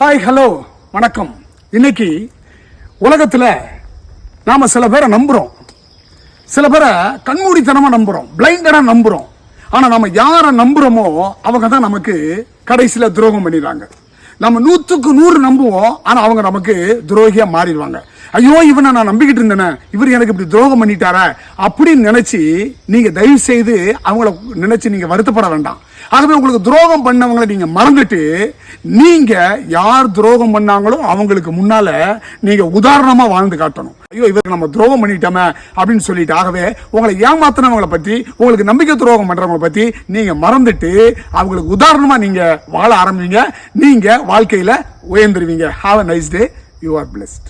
Hi hello வணக்கம். இன்னைக்கு உலகத்தில் நாம் சில பேரை நம்புகிறோம் சில பேரை கண்மூடித்தனமாக நம்புகிறோம் பிளைண்டடாக நம்புகிறோம் ஆனால் நம்ம யாரை நம்புகிறோமோ அவங்க தான் நமக்கு கடைசியில் துரோகம் பண்ணிடுறாங்க நம்ம நூற்றுக்கு நூறு நம்புவோம் ஆனால் அவங்க நமக்கு துரோகியாக மாறிடுவாங்க. ஐயோ இவனை நான் நம்பிக்கிட்டு இருந்தேனே. இவர் எனக்கு இப்படி துரோகம் பண்ணிட்டாரா அப்படின்னு நினச்சி நீங்கள் தயவு செய்து அவங்கள நினச்சி நீங்கள் வருத்தப்பட வேண்டாம். ஆகவே உங்களுக்கு துரோகம் பண்ணவங்களை நீங்க மறந்துட்டு நீங்க யார் துரோகம் பண்ணாங்களோ அவங்களுக்கு முன்னால நீங்க உதாரணமா வாழ்ந்து காட்டணும். ஐயோ இவருக்கு நம்ம துரோகம் பண்ணிட்டோமே அப்படின்னு சொல்லிட்டு ஆகவே உங்களை ஏமாத்தினவங்களை பத்தி உங்களுக்கு நம்பிக்கை துரோகம் பண்றவங்களை பத்தி நீங்க மறந்துட்டு அவங்களுக்கு உதாரணமா நீங்க வாழ ஆரம்பிங்க. நீங்க வாழ்க்கையில உயர்ந்துருவீங்க. Have a nice day you are blessed